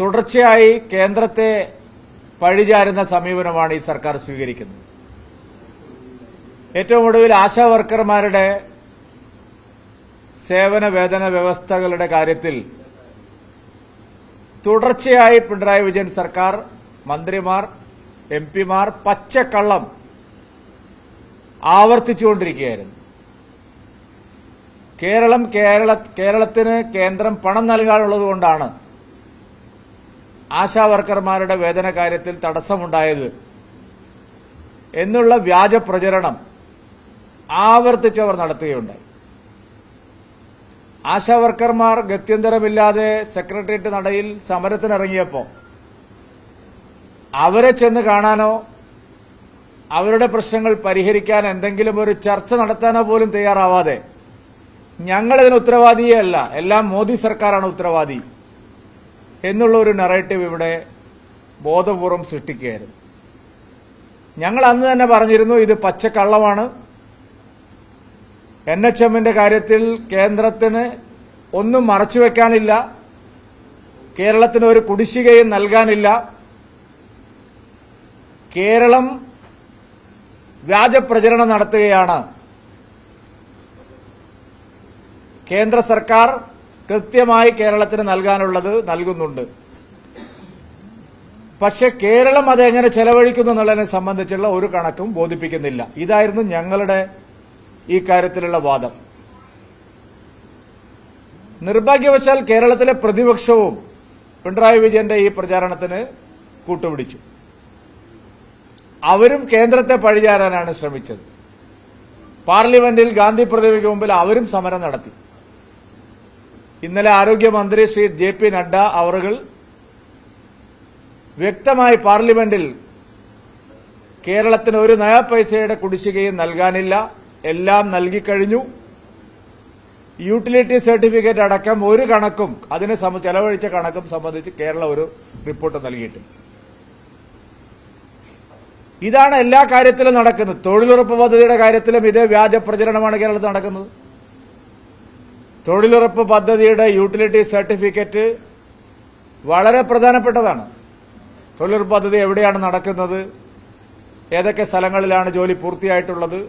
തുടർച്ചയായി കേന്ദ്രത്തെ പഴിചാരുന്ന സമീപനമാണ് ഈ സർക്കാർ സ്വീകരിക്കുന്നത്. ഏറ്റവും ഒടുവിൽ ആശാ വർക്കർമാരുടെ സേവന വേതന വ്യവസ്ഥകളുടെ കാര്യത്തിൽ തുടർച്ചയായി പിണറായി വിജയൻ സർക്കാർ മന്ത്രിമാർ എം പിമാർ പച്ചക്കള്ളം ആവർത്തിച്ചുകൊണ്ടിരിക്കുകയായിരുന്നു. കേരളം കേരള കേരളത്തിന് കേന്ദ്രം പണം നൽകാനുള്ളതുകൊണ്ടാണ് ആശാ വർക്കർമാരുടെ വേതന കാര്യത്തിൽ തടസ്സമുണ്ടായത് എന്നുള്ള വ്യാജ പ്രചരണം ആവർത്തിച്ചവർ നടത്തുകയുണ്ടായി. ആശാവർക്കർമാർ ഗത്യന്തരമില്ലാതെ സെക്രട്ടേറിയറ്റ് നടയിൽ സമരത്തിനിറങ്ങിയപ്പോൾ അവരെ ചെന്ന് കാണാനോ അവരുടെ പ്രശ്നങ്ങൾ പരിഹരിക്കാൻ എന്തെങ്കിലും ഒരു ചർച്ച നടത്താനോ പോലും തയ്യാറാവാതെ ഞങ്ങൾ ഇതിന് ഉത്തരവാദിയേ അല്ല എല്ലാം മോദി സർക്കാരാണ് ഉത്തരവാദി. എന്നുള്ള ഒരു നറേറ്റീവ് ഇവിടെ ബോധപൂർവം സൃഷ്ടിക്കുകയായിരുന്നു. ഞങ്ങൾ അന്ന് തന്നെ പറഞ്ഞിരുന്നു ഇത് പച്ചക്കള്ളമാണ്. എൻ എച്ച് എമ്മിന്റെ കാര്യത്തിൽ കേന്ദ്രത്തിന് ഒന്നും മറച്ചുവെക്കാനില്ല കേരളത്തിന് ഒരു കുടിശ്ശികയും നൽകാനില്ല. കേരളം വ്യാജപ്രചരണം നടത്തുകയാണ്. കേന്ദ്ര സർക്കാർ കൃത്യമായി കേരളത്തിന് നൽകാനുള്ളത് നൽകുന്നുണ്ട്. പക്ഷെ കേരളം അതെങ്ങനെ ചെലവഴിക്കുന്നു എന്നുള്ളതിനെ സംബന്ധിച്ചുള്ള ഒരു കണക്കും ബോധിപ്പിക്കുന്നില്ല. ഇതായിരുന്നു ഞങ്ങളുടെ ഈ കാര്യത്തിലുള്ള വാദം. നിർഭാഗ്യവശാൽ കേരളത്തിലെ പ്രതിപക്ഷവും പിണറായി വിജയന്റെ ഈ പ്രചാരണത്തിന് കൂട്ടുപിടിച്ചു. അവരും കേന്ദ്രത്തെ പഴിചാരാനാണ് ശ്രമിച്ചത്. പാർലമെന്റിൽ ഗാന്ധി പ്രതിമയ്ക്ക് മുമ്പിൽ അവരും സമരം നടത്തി. ഇന്നലെ ആരോഗ്യമന്ത്രി ശ്രീ ജെ പി നഡ്ഡ അവറുകൾ വ്യക്തമായി പാർലമെന്റിൽ കേരളത്തിന് ഒരു നയ പൈസയുടെ കുടിശ്ശികയും നൽകാനില്ല. എല്ലാം നൽകിക്കഴിഞ്ഞു. യൂട്ടിലിറ്റി സർട്ടിഫിക്കറ്റ് അടക്കം ഒരു കണക്കും അതിനെ ചെലവഴിച്ച കണക്കും സംബന്ധിച്ച് കേരള ഒരു റിപ്പോർട്ട് നൽകിയിട്ടുണ്ട് ഇതാണ് എല്ലാ കാര്യത്തിലും നടക്കുന്നത്. തൊഴിലുറപ്പ് പദ്ധതിയുടെ കാര്യത്തിലും ഇതേ വ്യാജ പ്രചരണമാണ് കേരളത്തിൽ നടക്കുന്നത്. തൊഴിലുറപ്പ് പദ്ധതിയുടെ യൂട്ടിലിറ്റി സർട്ടിഫിക്കറ്റ് വളരെ പ്രധാനപ്പെട്ടതാണ്. തൊഴിലുറപ്പ് പദ്ധതി എവിടെയാണ് നടക്കുന്നത്? ഏതൊക്കെ സ്ഥലങ്ങളിലാണ് ജോലി പൂർത്തിയായിട്ടുള്ളത്?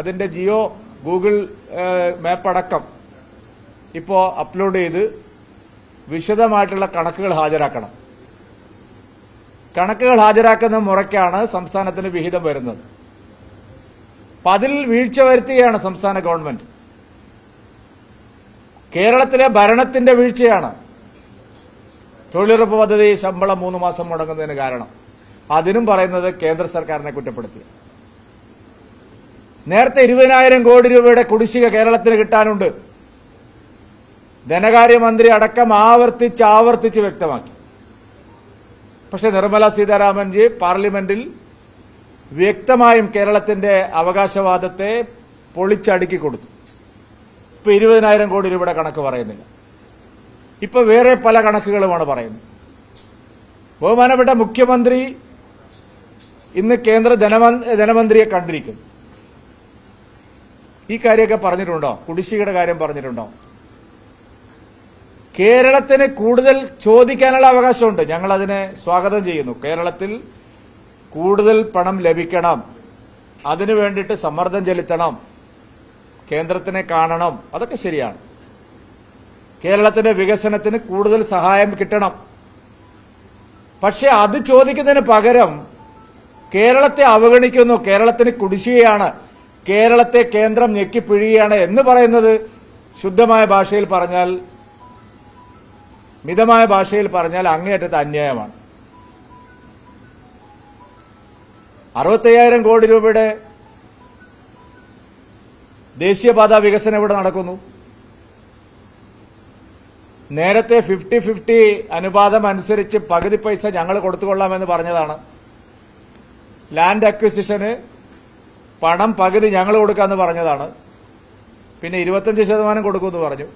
അതിന്റെ ജിയോ ഗൂഗിൾ മാപ്പടക്കം ഇപ്പോൾ അപ്ലോഡ് ചെയ്ത് വിശദമായിട്ടുള്ള കണക്കുകൾ ഹാജരാക്കണം. കണക്കുകൾ ഹാജരാക്കുന്ന മുറയ്ക്കാണ് സംസ്ഥാനത്തിന് വിഹിതം വരുന്നത്. അപ്പൊ അതിൽ വീഴ്ച വരുത്തുകയാണ് സംസ്ഥാന ഗവൺമെന്റ്. കേരളത്തിലെ ഭരണത്തിന്റെ വീഴ്ചയാണ്. തൊഴിലുറപ്പ് പദ്ധതി ശമ്പളം മൂന്ന് മാസം മുടങ്ങുന്നതിന് കാരണം. അതിനും പറയുന്നത് കേന്ദ്ര സർക്കാരിനെ കുറ്റപ്പെടുത്തി. നേരത്തെ ഇരുപതിനായിരം കോടി രൂപയുടെ കുടിശ്ശിക കേരളത്തിന് കിട്ടാനുണ്ട്. ധനകാര്യമന്ത്രി അടക്കം ആവർത്തിച്ച് ആവർത്തിച്ച് വ്യക്തമാക്കി. പക്ഷെ നിർമ്മല സീതാരാമൻജി പാർലമെന്റിൽ വ്യക്തമായും കേരളത്തിന്റെ അവകാശവാദത്തെ പൊളിച്ചടുക്കി കൊടുത്തു. ഇപ്പൊ ഇരുപതിനായിരം കോടി രൂപയുടെ കണക്ക് പറയുന്നില്ല. ഇപ്പൊ വേറെ പല കണക്കുകളുമാണ് പറയുന്നത്. ബഹുമാനപ്പെട്ട മുഖ്യമന്ത്രി ഇന്ന് കേന്ദ്ര ധനമന്ത്രിയെ കണ്ടിരിക്കുന്നു. ഈ കാര്യമൊക്കെ പറഞ്ഞിട്ടുണ്ടോ? കുടിശ്ശികയുടെ കാര്യം പറഞ്ഞിട്ടുണ്ടോ? കേരളത്തിന് കൂടുതൽ ചോദിക്കാനുള്ള അവകാശമുണ്ട്. ഞങ്ങൾ അതിനെ സ്വാഗതം ചെയ്യുന്നു. കേരളത്തിൽ കൂടുതൽ പണം ലഭിക്കണം. അതിനു വേണ്ടിയിട്ട് സമ്മർദ്ദം ചെലുത്തണം. കേന്ദ്രത്തിനെ കാണണം. അതൊക്കെ ശരിയാണ്. കേരളത്തിന്റെ വികസനത്തിന് കൂടുതൽ സഹായം കിട്ടണം. പക്ഷെ അത് ചോദിക്കുന്നതിന് പകരം കേരളത്തെ അവഗണിക്കുന്നു. കേരളത്തിന് കുടിശ്ശികയാണ്. കേരളത്തെ കേന്ദ്രം ഞെക്കിപ്പിഴിയുകയാണ് എന്ന് പറയുന്നത് ശുദ്ധമായ ഭാഷയിൽ പറഞ്ഞാൽ മിതമായ ഭാഷയിൽ പറഞ്ഞാൽ അങ്ങേയറ്റത്തെ അന്യായമാണ്. അറുപത്തയ്യായിരം കോടി രൂപയുടെ ദേശീയപാത വികസനം ഇവിടെ നടക്കുന്നു. നേരത്തെ ഫിഫ്റ്റി ഫിഫ്റ്റി അനുപാതം അനുസരിച്ച് പകുതി പൈസ ഞങ്ങൾ കൊടുത്തുകൊള്ളാമെന്ന് പറഞ്ഞതാണ്. ലാൻഡ് അക്വിസിഷന് പണം പകുതി ഞങ്ങൾ കൊടുക്കാമെന്ന് പറഞ്ഞതാണ്. പിന്നെ ഇരുപത്തഞ്ച് ശതമാനം കൊടുക്കുമെന്ന് പറഞ്ഞു.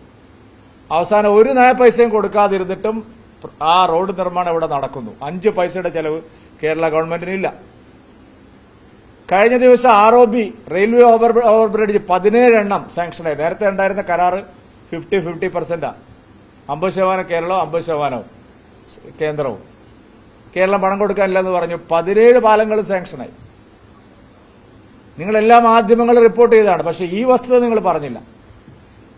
അവസാനം ഒരു നയ പൈസയും കൊടുക്കാതിരുന്നിട്ടും ആ റോഡ് നിർമ്മാണം ഇവിടെ നടക്കുന്നു. അഞ്ച് പൈസയുടെ ചെലവ് കേരള ഗവൺമെന്റിനില്ല. കഴിഞ്ഞ ദിവസം R O B railway over over bridge പതിനേഴ് എണ്ണം സാങ്ഷനായി നേരത്തെ ഉണ്ടായിരുന്ന കരാറ് ഫിഫ്റ്റി ഫിഫ്റ്റി പെർസെന്റാ അമ്പത് ശതമാനം കേരളവും അമ്പത് ശതമാനവും കേന്ദ്രവും. കേരളം പണം കൊടുക്കാനില്ലെന്ന് പറഞ്ഞു. പതിനേഴ് പാലങ്ങൾ സാങ്ഷനായി നിങ്ങൾ എല്ലാ മാധ്യമങ്ങളും റിപ്പോർട്ട് ചെയ്തതാണ്. പക്ഷേ ഈ വസ്തുത നിങ്ങൾ പറഞ്ഞില്ല.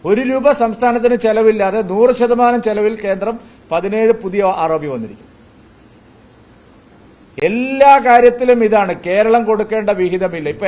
ഒരു രൂപ സംസ്ഥാനത്തിന് ചെലവില്ലാതെ നൂറ് ശതമാനം ചെലവിൽ കേന്ദ്രം പതിനേഴ് പുതിയ ആരോപി വന്നിരിക്കും എല്ലാ കാര്യത്തിലും ഇതാണ് കേരളം കൊടുക്കേണ്ട വിഹിതമില്ല. ഇപ്പൊ